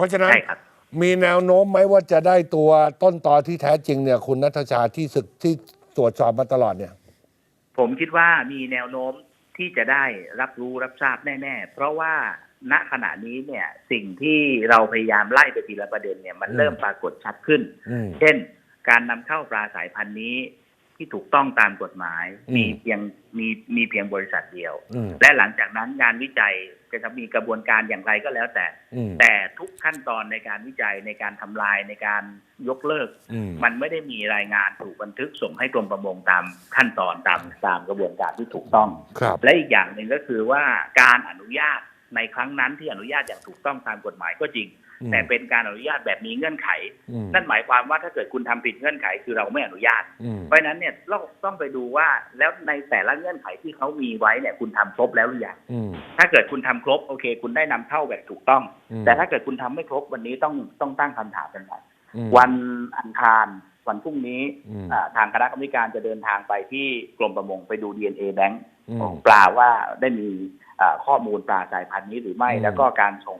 เพราะฉะนั้นใช่ครับ มีแนวโน้มไหมว่าจะได้ตัวต้นตอที่แท้จริงเนี่ย คุณนัทชาที่ศึกที่ตรวจสอบมาตลอดเนี่ย ผมคิดว่ามีแนวโน้มที่จะได้รับรู้รับทราบแน่ ๆ เพราะว่าณขณะนี้เนี่ยสิ่งที่เราพยายามไล่ไปทีละประเด็นเนี่ยมันอืม เริ่มปรากฏชัดขึ้น อืม เช่น การนำเข้าปลาสายพันธุ์นี้ที่ถูกต้องตามกฎหมาย อืม มีเพียงมีมีเพียงบริษัทเดียว อืม และหลังจากนั้นงานวิจัย จะมีกระบวนการอย่างไรก็แล้วแต่อืมแต่ทุกขั้นตอนในการวิจัยในการทำลายในการยกเลิกอืมมันไม่ได้มีรายงานถูกบันทึกส่งให้กรมประมงตามขั้นตอนตามตามกระบวนการที่ถูกต้องครับและอีกอย่างหนึ่งก็คือว่าการอนุญาตในครั้งนั้นที่อนุญาตอย่างถูกต้องตามกฎหมายก็จริงอืม แต่เป็นการอนุญาตแบบมีเงื่อนไขอืมนั่นหมายความว่าถ้าเกิดคุณทำผิดเงื่อนไขคือเราไม่อนุญาตอืมเพราะฉะนั้นเนี่ยเราต้องไปดูว่าแล้วในแต่ละเงื่อนไขที่เขามีไว้เนี่ยคุณทำครบแล้วหรือยังอืมถ้าเกิดคุณทำครบโอเค คุณได้นำเข้าแบบถูกต้องอืมแต่ถ้าเกิดคุณทำไม่ครบวันนี้ต้องต้องตั้งคำถามกันใหม่อืมวันอังคารวันพรุ่งนี้อืมอ่าทางคณะกรรมการจะเดินทางไปที่กรมประมงไปดู DNA แบงค์อืขอมงปลาว่าได้มีอ่าข้อมูลปลาสายพันธุ์นี้หรือไม่อืมแล้วก็การส่ง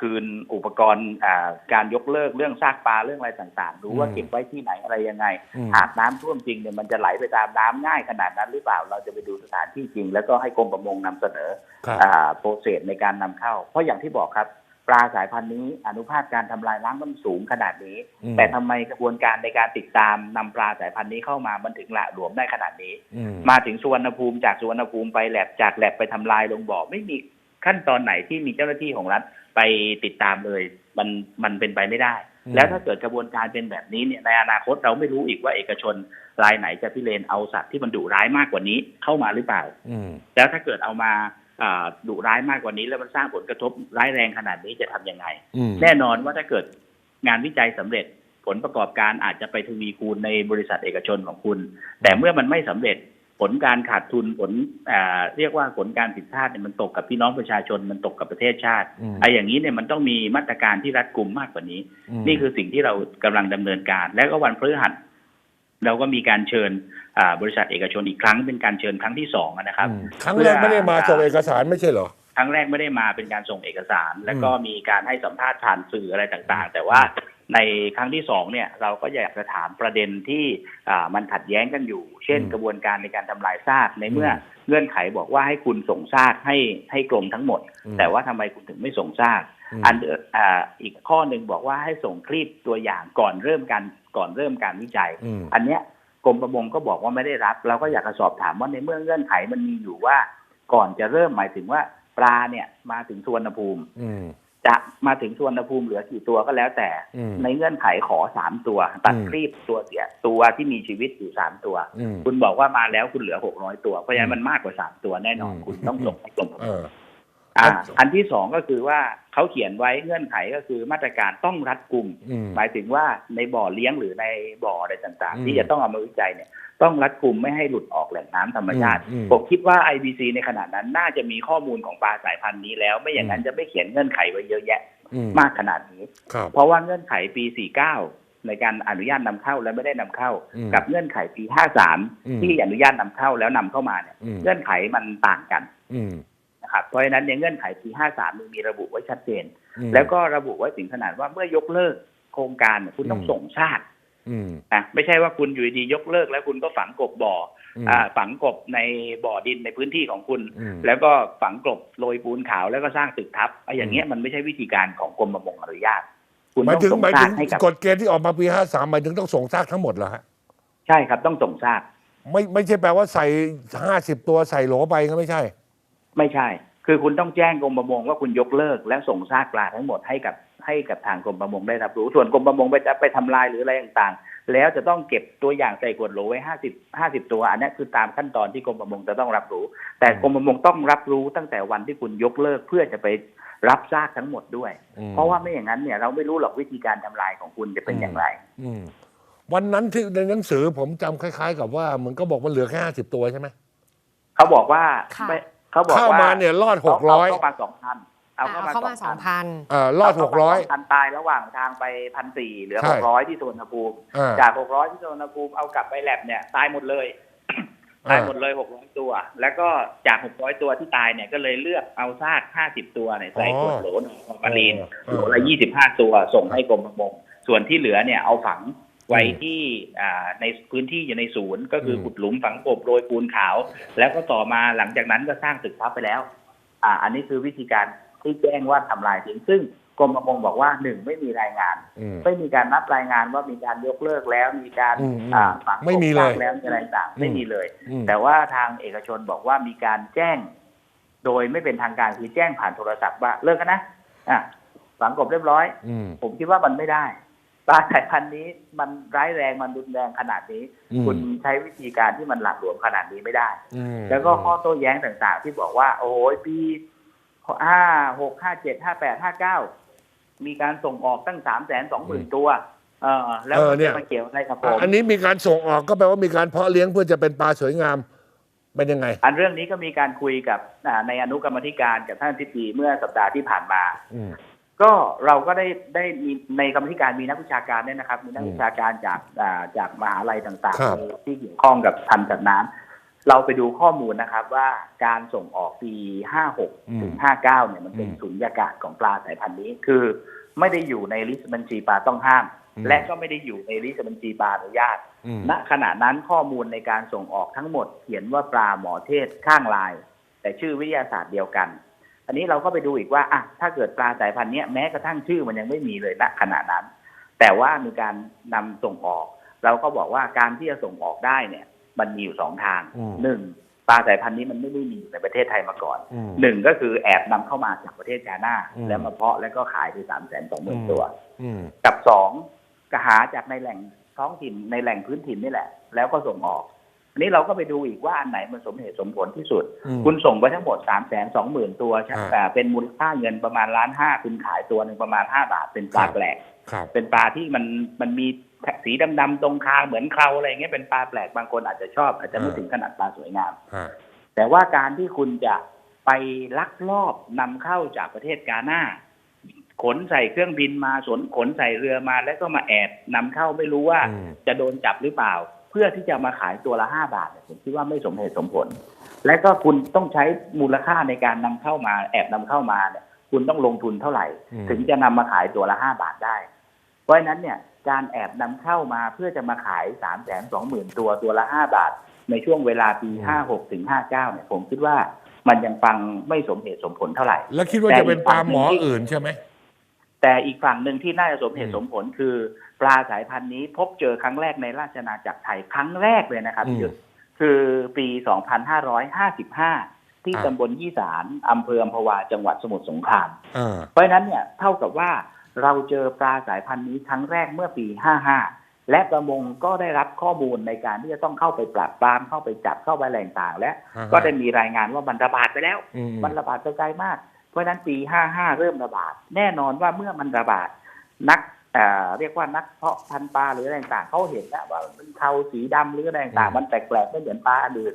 คืนอุปกรณ์อ่าการยกเลิกเรื่องซากปลาเรื่องอะไรต่างๆดูว่าเก็บไว้ที่ไหนอะไรยังไงอืมหากน้ำท่วมจริงเนี่ยมันจะไหลไปตามน้ำง่ายขนาดนั้นหรือเปล่า เราจะไปดูสถานที่จริง แล้วก็ให้กรมประมงนำเสนอครับอ่าโปรเซสในการนำเข้า เพราะอย่างที่บอกครับปลาสายพันธุ์นี้อนุภาคการทำลายล้างมันสูงขนาดนี้อืมแต่ทำไมกระบวนการในการติดตามนำปลาสายพันธุ์นี้เข้ามามันถึงละหลวมได้ขนาดนี้อืมมาถึงสุวรรณภูมิจากสุวรรณภูมิไปแลบจากแลบไปทำลายลงบ่อไม่มีขั้นตอนไหนที่มีเจ้าหน้าที่ของรัฐ ไปติดตามเลยมันมันเป็นไปไม่ได้อืมแล้วถ้าเกิดกระบวนการเป็นแบบนี้เนี่ยในอนาคตเราไม่รู้อีกว่าเอกชนรายไหนจะพิเรนเอาสัตว์ที่มันดุร้ายมากกว่านี้เข้ามาหรือเปล่าอืมแล้วถ้าเกิดเอามาอ่าดุร้ายมากกว่านี้ แล้วมันสร้างผลกระทบร้ายแรงขนาดนี้จะทำยังไงอืมแน่นอนว่าถ้าเกิดงานวิจัยสำเร็จผลประกอบการอาจจะไปทวีคูณในบริษัทเอกชนของคุณ แต่เมื่อมันไม่สำเร็จ ผลการขาดทุนผลอ่าเรียกว่าผลการผิดพลาดเนี่ยมันตกกับพี่น้องประชาชนมันตกกับประเทศชาติอืมไอ้อย่างนี้เนี่ยมันต้องมีมาตรการที่รัดกุมมากกว่านี้มนี่คือสิ่งที่เรากำลังดำเนินการ แล้วก็วันพฤหัสเราก็มีการเชิญอ่าบริษัทเอกชนอีกครั้งเป็นการเชิญครั้งที่สองนะครับอืมครั้งแรกไม่ได้มาส่งเอกสารไม่ใช่เหรอครั้งแรกไม่ได้มาเป็นการส่งเอกสาร แล้วก็มีการให้สัมภาษณ์ผ่านสื่ออะไรต่างๆ แต่ว่า ในครั้งที่สองเนี่ยเราก็อยากจะถามประเด็นที่อ่ามันขัดแย้งกันอยู่ เช่นอืมกระบวนการในการทำลายซากในเมื่ออมเงื่อนไขบอกว่าให้คุณส่งซากให้ให้กรมทั้งหมดอืมแต่ว่าทำไมคุณถึงไม่ส่งซากมอันเอ่ออ่าอีกข้อหนึ่งบอกว่าให้ส่งคลิปตัวอย่างก่อนเริ่มการก่อนเริ่มการวิจัยอืมอันเนี้ยกรมประมงก็บอกว่าไม่ได้รับ เราก็อยากจะสอบถามว่าในเมื่อเงื่อนไขมันมีอยู่ว่า ก่อนจะเริ่มหมายถึงว่าปลาเนี่ยมาถึงสุวรรณภูมิอืม จะมาถึงสุวรรณภูมิเหลือกี่ตัวก็แล้วแต่อืมในเงื่อนไขขอสามตัว ตัดอืมครีบตัวเสียตัวที่มีชีวิตอยู่สามตัวอืมคุณบอกว่ามาแล้วคุณเหลือหกร้อยตัว เพราะฉะนั้นมันมากกว่าสามตัวแน่นอนอืมคุณต้องส่งให้กรมประเอมงออ่าครับอันที่สองก็คือว่าเขาเขียนไว้เงื่อนไขก็คือมาตรการต้องรัดกุมอืมหมายถึงว่าในบ่อเลี้ยงหรือในบ่ออะไรต่างอืมๆที่จะต้องเอามาวิจัยเนี่ย ต้องรัดกุมไม่ให้หลุดออกแหล่งน้ำธรรมชาติอืมผมคิดว่า IBC ในขณะนั้นน่าจะมีข้อมูลของปลาสายพันธุ์นี้แล้ว ไม่อย่างนั้นจะไม่เขียนเงื่อนไขไว้เยอะแยะอืมมากขนาดนี้ครับเพราะว่าเงื่อนไขปี 49 ในการอนุญาตนำเข้าและไม่ได้นำเข้าอืมกับเงื่อนไขปีอืม53 ที่อนุญาตนำเข้าแล้วนำเข้ามาเนี่ยอืมเงื่อนไขมันต่างกันอืมนะครับ เพราะฉะนั้นในเงื่อนไขปี 53มันมีระบุไว้ชัดเจนอืมแล้วก็ระบุไว้ถึงขนาดว่าเมื่อยกเลิกโครงการเนี่ยคุณต้องอืมส่งชาติอืม นะไม่ใช่ว่าคุณอยู่ดีๆยกเลิกแล้วคุณก็ฝังกบบ่ออมอ่า ฝังกบในบ่อดินในพื้นที่ของคุณอืมแล้วก็ฝังกลบโรยปูนขาวแล้วก็สร้างตึกทับไอ้อย่างเงี้ยมันไม่ใช่วิธีการของกรมประมงอนุญาต คุณหมายต้องถึงส่งหมายซาถึกงให้กับกฎเกณฑ์ที่ออกมาปีห้าสามหมายถึงต้องส่งซากทั้งหมดเหรอฮะใช่ครับต้องส่งซากไม่ไม่ใช่แปลว่าใส่ห้าสิบตัวใส่โหลไปก็ไม่ใช่ ไม่ใช่ คือคุณต้องแจ้งกรมประมงว่าคุณยกเลิกและส่งซากปลาทั้งหมดให้กับ ให้กับทางกรมประมงได้รับรู้ ส่วนกรมประมงไปจะไปทำลายหรืออะไรต่างๆ แล้วจะต้องเก็บตัวอย่างใส่ขวดโหลไว้ห้าสิบห้าสิบตัว อันนี้คือตามขั้นตอนที่กรมประมงจะต้องรับรู้ แต่กรมประมงต้องรับรู้ตั้งแต่วันที่คุณยกเลิกเพื่อจะไปรับซากทั้งหมดด้วยอืมเพราะว่าไม่อย่างนั้นเนี่ยเราไม่รู้หรอกวิธีการทำลายของคุณจะเป็นอย่างไร อืมวันนั้นที่ในหนังสือผมจำคล้าย ๆ กับว่าเหมือนก็บอกว่าเหลือแค่ห้าสิบตัวใช่ไหมเขาบอกว่าค่ะไม่เขาบอกเข้าว่ามาเนี่ยรอดหเขากร้อยเข้ามาสองพัน เอาเข้ามาเข้ามาสสอองงพันพันเอ่อรอดหกร้อยพันตายระหว่างทางไปพันสี่เหลือใช่หกร้อยที่สุวรรณภูมิอ่าจากหกร้อยที่สุวรรณภูมิเอากลับไปแลบเนี่ยตายหมดเลยตายอ่าหมดเลยหกร้อยตัว แล้วก็จากหกร้อยตัวที่ตายเนี่ยก็เลยเลือกเอาซากห้าสิบตัวเนี่ยใส่ขวดโหลหนองฟอร์มาลีนเออโหลละยี่สิบห้าตัวส่งให้กรมประมง ส่วนที่เหลือเนี่ยเอาฝังไว้ที่อ่าในพื้นที่อยู่ในศูนย์ ก็คืออมขุดหลุมฝังกบโรยปูนขาว แล้วก็ต่อมาหลังจากนั้นก็สร้างตึกทับไปแล้ว อ่า อันนี้คือวิธีการ ที่แจ้งว่าทำลายทิ้งซึ่งกรมประมงบอกว่าหนึ่งไม่มีรายงานอืมไม่มีการนับรายงานว่ามีการยกเลิกแล้วมีการอืมอืมอ่าฝังกบไม่มีเลยซากแล้วมีอะไรต่างอืมไม่มีเลยอืมแต่ว่าทางเอกชนบอกว่ามีการแจ้ง โดยไม่เป็นทางการคือแจ้งผ่านโทรศัพท์ว่าเลิกกันนะอะฝังกบเรียบร้อยอืมผมคิดว่ามันไม่ได้ปลาสายพันธุ์นี้มันร้ายแรงมันรุนแรงขนาดนี้อืมคุณใช้วิธีการที่มันหลักหลวมขนาดนี้ไม่ได้อืมแล้วก็ข้อโต้แย้งต่างๆ ที่บอกว่า โอ้ยปี ห้าหกห้าเจ็ดห้าแปดห้าเก้ามีการส่งออกตั้งสามแสนสองหมื่นตัว เออแล้วเออมันเนี่ย จะมาเกี่ยวอะไรกับผอะมอันนี้มีการส่งออกก็แปลว่ามีการเพาะเลี้ยงเพื่อจะเป็นปลาสวยงามเป็นยังไง อันเรื่องนี้ก็มีการคุยกับอ่าในอนุกรรมธิการกับท่านทิบดีเมื่อสัปดาห์ที่ผ่านมา อืม ก็เราก็ได้ได้มีในกรรมธิการมีนักวิชาการเนี่ยนะครับ มีนักอืมวิชาการจากอ่าจากมหาลัยต่างครับ ๆ ที่เกี่ยวข้องกับพันธุ์สัตว์น้ำ เราไปดูข้อมูลนะครับว่าการส่งออกปี 56 ถึง 59 เนี่ยมันเป็นสุญญากาศของปลาสายพันธุ์นี้ คือไม่ได้อยู่ในลิสต์บัญชีปลาต้องห้าม และก็ไม่ได้อยู่ในลิสต์บัญชีปลาอนุญาตอืมณขณะนั้นข้อมูลในการส่งออกทั้งหมดเขียนว่าปลาหมอเทศข้างลาย แต่ชื่อวิทยาศาสตร์เดียวกัน อันนี้เราก็ไปดูอีกว่าอะถ้าเกิดปลาสายพันธุ์เนี้ยแม้กระทั่งชื่อมันยังไม่มีเลยณขณะนั้น แต่ว่ามีการนำส่งออก เราก็บอกว่าการที่จะส่งออกได้เนี่ย มันมีอยู่สองทางอืมหนึ่งปลาสายพันธุ์นี้มันไม่ได้มีอยู่ในประเทศไทยมาก่อนอืมหนึ่งก็คือแอบนำเข้ามาจากประเทศกาหน้าอืมแล้วมาเพาะแล้วก็ขายไปสามแสนสองหมื่นอืมตัวอืมกับสองก็หาจากในแหล่งท้องถิ่นในแหล่งพื้นถิ่นนี่แหละ แล้วก็ส่งออกอันนี้เราก็ไปดูอีกว่าอันไหนมันสมเหตุสมผลที่สุดอืมคุณส่งไปทั้งหมดสามแสนสองหมื่นตัวใช่อ่าแต่เป็นมูลค่าเงินประมาณล้านห้าคุณขายตัวหนึ่งประมาณห้าบาทเป็นปลาครับแปลกครับเป็นปลาที่มันมันมี สีดำๆตรงคางเหมือนเคราอะไรเงี้ยเป็นปลาแปลกบางคนอาจจะชอบ อาจจะไม่อ่าถึงขนาดปลาสวยงาม ฮะแต่ว่าการที่คุณจะไปลักลอบนำเข้าจากประเทศกาหน้า ขนใส่เครื่องบินมาสนขนใส่เรือมา แล้วก็มาแอบนำเข้าไม่รู้ว่า อืม จะโดนจับหรือเปล่า เพื่อที่จะมาขายตัวละห้าบาทเนี่ยผมคิดว่าไม่สมเหตุสมผล และก็คุณต้องใช้มูลค่าในการนำเข้ามา แอบนำเข้ามาเนี่ยคุณต้องลงทุนเท่าไหร่ อืม ถึงจะนำมาขายตัวละห้าบาทได้ เพราะฉะนั้นเนี่ย การแอบนำเข้ามาเพื่อจะมาขายสามแสนสองหมื่นตัวตัวละห้าบาท ในช่วงเวลาปีห้าหกถึงห้าเก้าเนี่ยผมคิดว่ามันยังฟังไม่สมเหตุสมผลเท่าไหร่ แล้วคิดว่าจะเป็นปลาหมออื่นใช่ไหม แต่อีกฝั่งหนึ่งที่น่าจะสมเหตุอืมสมผลคือ ปลาสายพันธุ์นี้พบเจอครั้งแรกในราชอาณาจักรไทยครั้งแรกเลยนะครับอืมพี่ยุทธคือปี 2555 ที่อ่าตำบลยี่สารอำเภออัมพวาจังหวัดสมุทรสงครามอ่าเพราะฉะนั้นเนี่ยเท่ากับว่า เราเจอปลาสายพันธุ์นี้ครั้งแรกเมื่อปี 55 และประมงก็ได้รับข้อมูลในการที่จะต้องเข้าไปปราบปรามเข้าไปจับเข้าไปแหล่งต่างและอ่าฮะก็ได้มีรายงานว่ามันระบาดไปแล้วอืมมันระบาดไปไกลมาก เพราะฉะนั้นปี 55 เริ่มระบาด แน่นอนว่าเมื่อมันระบาดนักเอ่อเรียกว่านักเพาะพันธุ์ปลาหรืออะไรต่างๆเขาเห็นแล้วว่ามันเทาสีดำหรืออะไรต่างๆมันแปลกๆไม่เหมือนปลาอันอื่น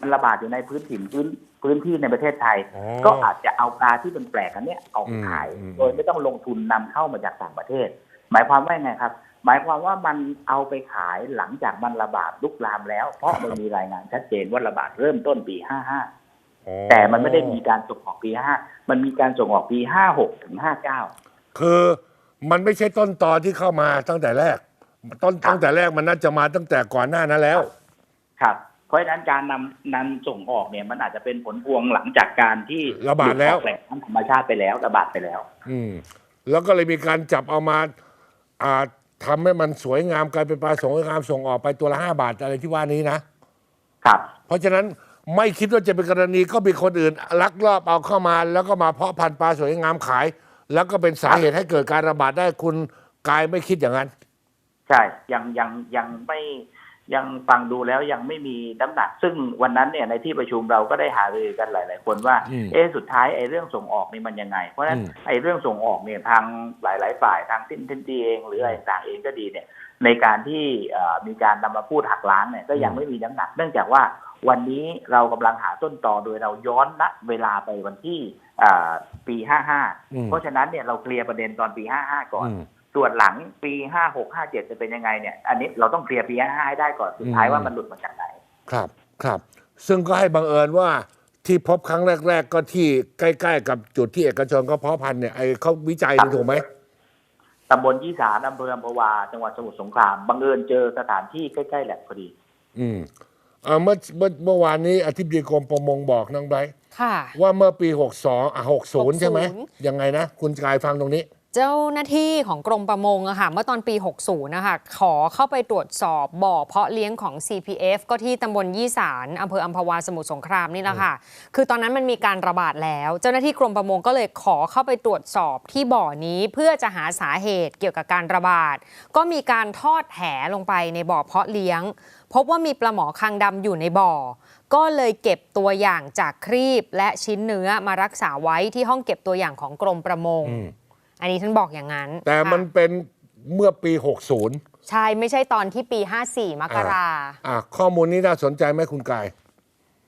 มันระบาดอยู่ในพื้นถิ่นพื้นพื้นที่ในประเทศไทย อ๋อ ก็อาจจะเอาปลาที่เป็นแปลกอันเนี้ยออกขายอืมอืม โดยไม่ต้องลงทุนนำเข้ามาจากต่างประเทศ หมายความว่าไงครับ หมายความว่ามันเอาไปขายหลังจากมันระบาดลุกลามแล้ว เพราะมันมีรายงานชัดเจนว่าระบาดเริ่มต้นปี 55 อ๋อแต่มันไม่ได้มีการส่งออกปี 5 มันมีการส่งออกปี 56ถึง59 คือมันไม่ใช่ต้นตอที่เข้ามาตั้งแต่แรก ต้นครับตั้งแต่แรกมันน่าจะมาตั้งแต่ก่อนหน้านั้นแล้ว ครับเพ ราะฉะนั้นการนำนำส่งออกเนี่ยมันอาจจะเป็นผลพวงหลังจากการที่ระบาดแล้วหลุออกแหล่งน้ำธรรมชาติไปแล้วระบาดไปแล้ว อืมแล้วก็เลยมีการจับเอามาอ่าทำให้มันสวยงามกลายเป็นปลาสวยงามส่งออกไปตัวละห้าบาทอะไรที่ว่านี้นะครับ เพราะฉะนั้นไม่คิดว่าจะเป็นกรณีก็มีคนอื่นลักลอบเอาเข้ามา แล้วก็มาเพาะพันธุ์ปลาสวยงามขาย แล้วก็เป็นสาเหตุให้เกิดการระบาดได้คุณกายไม่คิดอย่างนั้น ใช่ยังยังยังไม่ ยังฟังดูแล้วยังไม่มีน้ำหนัก ซึ่งวันนั้นเนี่ยในที่ประชุมเราก็ได้หารือกันหลาย ๆ คนว่าอืมเอ๊ะสุดท้ายไอ้เรื่องส่งออกนี่มันยังไง เพราะฉะนั้นอืมไอ้เรื่องส่งออกเนี่ยทางหลาย ๆ ฝ่ายทางทินทินทีเอง หรืออะไรต่างๆเองก็ดีเนี่ยในการที่เอ่อมีการนำมาพูดหักล้างเนี่ยก็ยังไม่มีน้ำหนัก เนื่องจากว่าวันนี้เรากำลังหาต้นตอโดยเราย้อนณเวลาไปวันที่อ่าปีอืม55 เพราะฉะนั้นเนี่ยเราเคลียร์ประเด็นตอนปี 55 ก่อนอืม ส่วนหลังปีห้าหกห้าเจ็ดจะเป็นยังไงเนี่ย อันนี้เราต้องเคลียร์ปีห้าให้ได้ก่อนสุดท้ายอืมว่ามันหลุดมาจากไหน ครับครับ ซึ่งก็ให้บังเอิญว่าที่พบครั้งแรก ๆ ก็ที่ใกล้ ๆ กับจุดที่เอกชนเขาเพาะพันธุ์เนี่ยไอ้เขาวิจัยนี่ถูกไหมตำบลยี่สานอำเภออัมพวา จังหวัดสมุทรสงครามบังเอิญเจอสถานที่ใกล้ๆแหลกพอดี อืมเอ่อเมื่อเมื่อเมื่อวานนี้อธิบดีกรมประมงบอกน้องไบร์ทค่ะ ว่าเมื่อปี 62อะ60 ใช่ไหม60ยังไงนะ คุณกายฟังตรงนี้ เจ้าหน้าที่ของกรมประมงอะค่ะเมื่อตอนปี 60 นะคะขอเข้าไปตรวจสอบบ่อเพาะเลี้ยงของ CPF ก็ที่ตำบลยี่สานอำเภออัมพวาสมุทรสงครามนี่แหละค่ะ คือตอนนั้นมันมีการระบาดแล้ว เจ้าหน้าที่กรมประมงก็เลยขอเข้าไปตรวจสอบที่บ่อนี้เพื่อจะหาสาเหตุเกี่ยวกับการระบาด ก็มีการทอดแหลงไปในบ่อเพาะเลี้ยง พบว่ามีปลาหมอคางดำอยู่ในบ่อก็เลยเก็บตัวอย่างจากครีบและชิ้นเนื้อมารักษาไว้ที่ห้องเก็บตัวอย่างของกรมประมง อืมอันนี้ท่านบอกอย่างนั้นแต่ค่ะมันเป็นเมื่อปี 60ใช่ไม่ใช่ตอนที่ปี 54 มกราอะข้อมูลนี้น่าสนใจไหมคุณกาย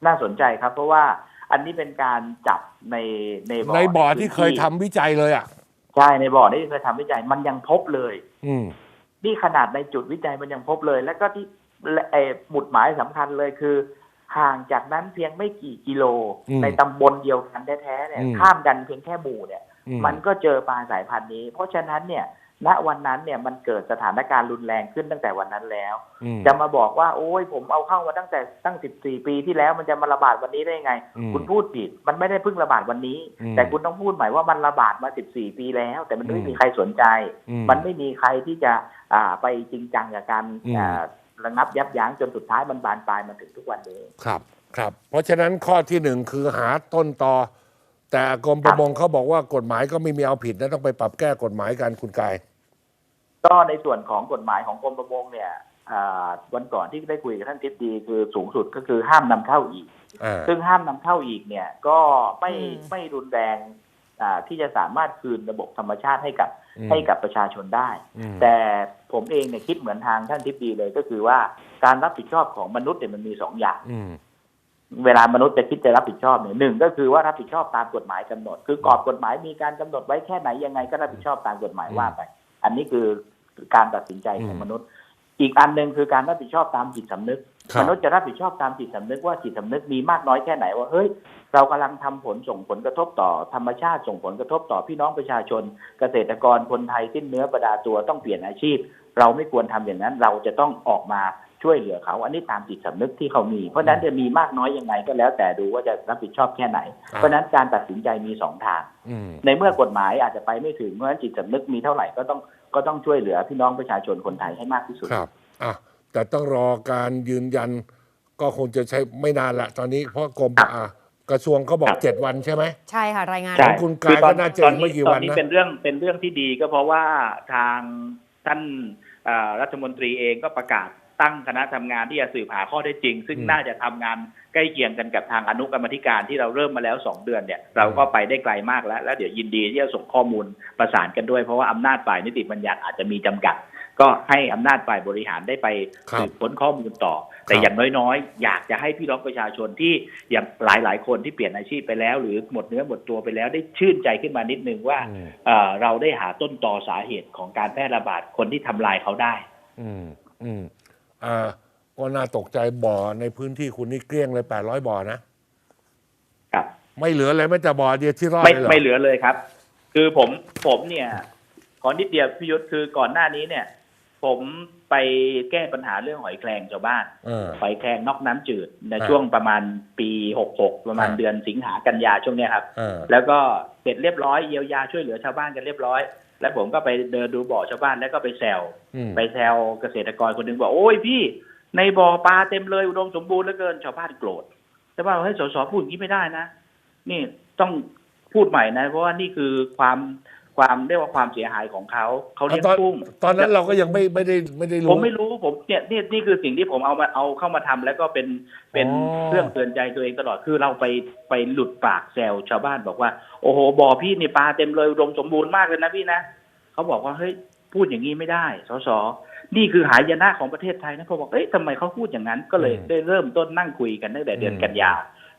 น่าสนใจครับ เพราะว่าอันนี้เป็นการจับในในบ่อในบ่อที่พื้นเคยทำวิจัยเลยอะ ใช่ในบ่อที่เคยทำวิจัยมันยังพบเลย อืม นี่ขนาดในจุดวิจัยมันยังพบเลย แล้วก็ที่เอ่อหมุดหมายสำคัญเลยคือ ห่างจากนั้นเพียงไม่กี่กิโล อืมในตำบลเดียวกันแท้ๆเนี่ยอืม ข้ามกันเพียงแค่หมู่เนี่ยอื มมันก็เจอปลาสายพันธุ์นี้ เพราะฉะนั้นเนี่ยณวันนั้นเนี่ยมันเกิดสถานการณ์รุนแรงขึ้นตั้งแต่วันนั้นแล้วอืมจะมาบอกว่า โอ้ยผมเอาเข้ามาตั้งแต่ตั้ง14ปีที่แล้วมันจะมาระบาดวันนี้ได้ไงอืมคุณพูดผิดมันไม่ได้เพิ่งระบาดวันนี้อืมแต่คุณต้องพูดหมายว่ามันระบาดมา14ปีแล้ว แต่มันไม่อืมมีใครสนใจอืมมันไม่มีใครที่จะอ่าไปจริงจังกับการอืมอ่าระงับยับยั้งจนสุดท้ายมันบานปลายมาถึงทุกวันนี้ครับ ครับ เพราะฉะนั้นข้อที่หนึ่งคือหาต้นตอ แต่กรมประมงเขาบอกว่ากฎหมายก็ไม่มีเอาผิดนะต้องไปปรับแก้กฎหมายกันคุณกาย ก็ในส่วนของกฎหมายของกรมประมงเนี่ยอ่าวันก่อนที่ได้คุยกับท่านทิพดีคือสูงสุดก็คือห้ามนำเข้าอีก อ่า ซึ่งห้ามนำเข้าอีกเนี่ยก็ไม่อืม ไม่รุนแรงอ่าที่จะสามารถคืนระบบธรรมชาติให้กับอืม ให้กับประชาชนได้ อืมแต่ผมเองเนี่ยคิดเหมือนทางท่านทิพดีเลยก็คือว่าการรับผิดชอบของมนุษย์เนี่ยมันมีสองอย่าง อืม เวลามนุษย์จะคิดจะรับผิดชอบเนี่ยหนึ่งก็คือว่ารับผิดชอบตามกฎหมายกำหนด คือกรอบกฎหมายมีการกำหนดไว้แค่ไหนยังไงก็รับผิดชอบตามกฎหมายว่าไป อันนี้คือการตัดสินใจของอืมมนุษย์ อีกอันหนึ่งคือการรับผิดชอบตามจิตสำนึกครับมนุษย์จะรับผิดชอบตามจิตสำนึกว่าจิตสำนึกมีมากน้อยแค่ไหนว่าเฮ้ยเรากำลังทำผลส่งผลกระทบต่อธรรมชาติส่งผลกระทบต่อพี่น้องประชาชน เกษตรกรคนไทยสิ้นเนื้อประดาตัวต้องเปลี่ยนอาชีพ เราไม่ควรทำอย่างนั้นเราจะต้องออกมา ช่วยเหลือเขา อันนี้ตามจิตสำนึกที่เขามี เพราะฉะนั้นจะมีมากน้อยยังไงก็แล้ว แต่ดูว่าจะรับผิดชอบแค่ไหน เพราะฉะนั้นการตัดสินใจมีสองทางอืมในเมื่อกฎหมายอาจจะไปไม่ถึงเพราะฉะนั้นจิตสำนึกมีเท่าไหร่ก็ต้องก็ต้องช่วยเหลือพี่น้องประชาชนคนไทยให้มากที่สุดครับอะแต่ต้องรอการยืนยันก็คงจะใช้ไม่นานละตอนนี้เพราะกรมครับอะกระทรวงเขาบอคกรับเจ็ดวันใช่ไหมใช่ค่ะรายงานใช่ของคุณกายก็น่าจะตอนอีกไม่นี้กี่ตวัอนนนี้นะเป็นเรื่องเป็นเรื่องที่ดีก็เพราะว่าทางท่านเอ่อรัฐมนตรีเองก็ประกาศ ตั้งคณะทำงานที่จะสืบหาข้อเท็จจริง ซึ่งอืมน่าจะทำงานใกล้เคียงกันกับทางอนุกรรมธิการที่เราเริ่มมาแล้วสองเดือนเนี่ยเราก็ไปได้ไกลมากแล้ว แล้วเดี๋ยวยินดีที่จะส่งข้อมูลประสานกันด้วยเพราะว่าอำนาจฝ่ายนิติบัญญัติอาจจะมีจำกัด ก็ให้อำนาจฝ่ายบริหารได้ไปครับสืบค้นข้อมูลต่อ แต่ครับอย่างน้อยๆ อยากจะให้พี่น้องประชาชนที่อย่างหลายๆ คนที่เปลี่ยนอาชีพไปแล้ว หรือหมดเนื้อหมดตัวไปแล้วได้ชื่นใจขึ้นมานิดนึงว่าอืมเอ่อเราได้หาต้นตอสาเหตุของการแพร่ระบาดคนที่ทำลายเขาได้ อืมอืมอ่า ก็น่าตกใจบ่อในพื้นที่คุณนี่เกลี้ยงเลยแปดร้อยบ่อนะ ครับ ไม่เหลือเลยแม้แต่บ่อเดียวที่รอดไม่เลยเหรอไม่เหลือเลยครับ คือผมผมเนี่ยขอนิดเดียวพี่ยุทธคือก่อนหน้านี้เนี่ย ผมไปแก้ปัญหาเรื่องหอยแครงชาวบ้าน เออ หอยแครงนอกน้ำจืดในอ่าช่วงประมาณปีหกหกประมาณอ่า เดือนสิงหากันยาช่วงเนี้ยครับ เออ แล้วก็เสร็จเรียบร้อยเยียวยาช่วยเหลือชาวบ้านกันเรียบร้อย แล้วผมก็ไปเดินดูบ่อชาวบ้านแล้วก็ไปแซวอืมไปแซวเกษตรกรคนหนึ่งบอกโอ้ยพี่ ในบ่อปลาเต็มเลยอุดมสมบูรณ์เหลือเกินชาวบ้านโกรธชาวบ้านบอกให้ยสสพูดอย่างนี้ไม่ได้นะ นี่ต้องพูดใหม่นะ เพราะว่านี่คือความ ความเรียกว่าความเสียหายของเขาเขาเลี้ยงตอนกุ้งตอนนั้นเราก็ยังไม่ไม่ได้ไม่ได้รู้ผมไม่รู้ผมเนี่ยนี่นี่คือสิ่งที่ผมเอามาเอาเข้ามาทำแล้วก็เป็นเป็นอ๋อเรื่องเตือนใจตัวเองตลอดคือเราไปไปหลุดปากแซวชาวบ้านบอกว่า โอ้โหบ่อพี่นี่ปลาเต็มเลยอุดมสมบูรณ์มากเลยนะพี่นะเขาบอกว่าเฮ้ยพูดอย่างนี้ไม่ได้สสนี่คือหายนะของประเทศไทยนะผมบอกเอ้ยทำไมเขาพูดอย่างนั้นก็เลยได้เริ่มต้นนั่งคุยกันตั้งแต่เดือนกันยา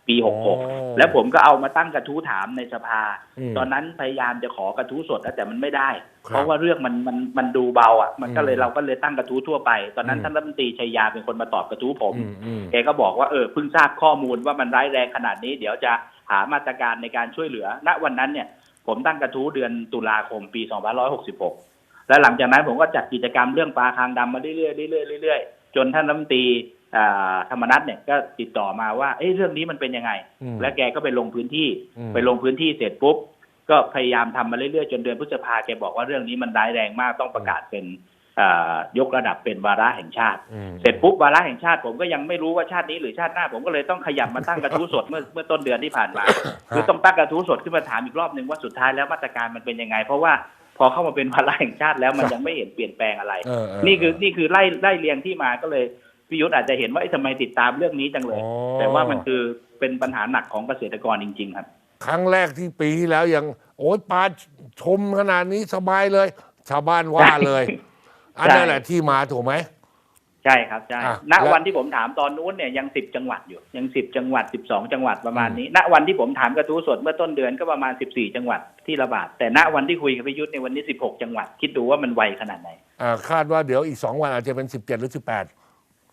ปีอ๋อ66แล้วผมก็เอามาตั้งกระทู้ถามในสภาอืมตอนนั้นพยายามจะขอกระทู้สดแล้วแต่มันไม่ได้ครับเพราะว่าเรื่องมันมันมันดูเบาอะมันก็เลยอืมเราก็เลยตั้งกระทู้ทั่วไป ตอนนั้นอืมท่านรัฐมนตรีชัยยาเป็นคนมาตอบกระทู้ผมอืมอืมแกก็บอกว่าเออเพิ่งทราบข้อมูลว่ามันร้ายแรงขนาดนี้ เดี๋ยวจะหามาตรการในการช่วยเหลือ ณวันนั้นเนี่ย ผมตั้งกระทู้เดือนตุลาคมปี2566 แล้วหลังจากนั้นผมก็จัดกิจกรรมเรื่องปลาคางดำมาเรื่อยๆเรื่อยๆเรื่อยๆจนท่านรัฐมนตรีอ่า ธรรมนัฐเนี่ยก็ติดต่อมาว่าเอ้ยเรื่องนี้มันเป็นยังไงอืมแล้วแกก็ไปลงพื้นที่อืมไปลงพื้นที่เสร็จปุ๊บ ก็พยายามทำมาเรื่อยๆ จนเดือนพฤษภาแกบอกว่าเรื่องนี้มันร้ายแรงมากต้องประกาศเป็นอ่ายกระดับเป็นวาระแห่งชาติอืมเสร็จปุ๊บวาระแห่งชาติผมก็ยังไม่รู้ว่าชาตินี้หรือชาติหน้า ผมก็เลยต้องขยับมาตั้งกระทู้สดเมื่อเมื่อต้นเดือนที่ผ่านมาคือต้องตั้งกระทู้สดขึ้นมาถามอีกรอบหนึ่งว่าสุดท้ายแล้วมาตรการมันเป็นยังไง เพราะว่าพอเข้ามาเป็นวาระแห่งชาติแล้วมันยังไม่เห็นเปลี่ยนแปลงอะไรเออเออนี่คือนี่คือไล่ไล่เรียงที่มาก็เลย พิยุทธ์อาจจะเห็นว่าเอ๊ะทำไมติดตามเรื่องนี้จังเลย อ๋อ แต่ว่ามันคือเป็นปัญหาหนักของเกษตรกรจริง ๆ ครับ ครั้งแรกที่ปีที่แล้วยังโอ้ยปลาชมขนาดนี้สบายเลย ชาวบ้านว่าเลย อันนั้นแหละที่มาถูกไหม ใช่ครับใช่อะณแล้ว วันที่ผมถามตอนนู้นเนี่ยยังสิบจังหวัดอยู่ ยังสิบจังหวัดสิบสองจังหวัดประมาณนี้ณวันที่ผมถามกระทู้สดเมื่อต้นเดือนก็ประมาณสิบสี่จังหวัดที่ระบาดแต่ณวันที่คุยกับพิยุทธ์ในวันนี้สิบหกจังหวัด คิดดูว่ามันไวขนาดไหน อ่าคาดว่าเดี๋ยวอีกสองวันอาจจะเป็นสิบเจ็ดหรือสิบแปด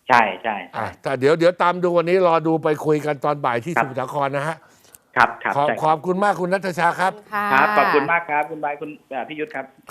ใช่ใช่อะใช่แต่เดี๋ยวเดี๋ยวตามดูวันนี้รอดูไปคุยกันตอนบ่ายที่ครัสบมุทรสาครนะฮะครับครับขอบใช่ขอบคุณมากคุณนัทชาครับค่ะครับขอบคุณมากครับ คุณบายคุณอ่าพิยุทธ์ครับ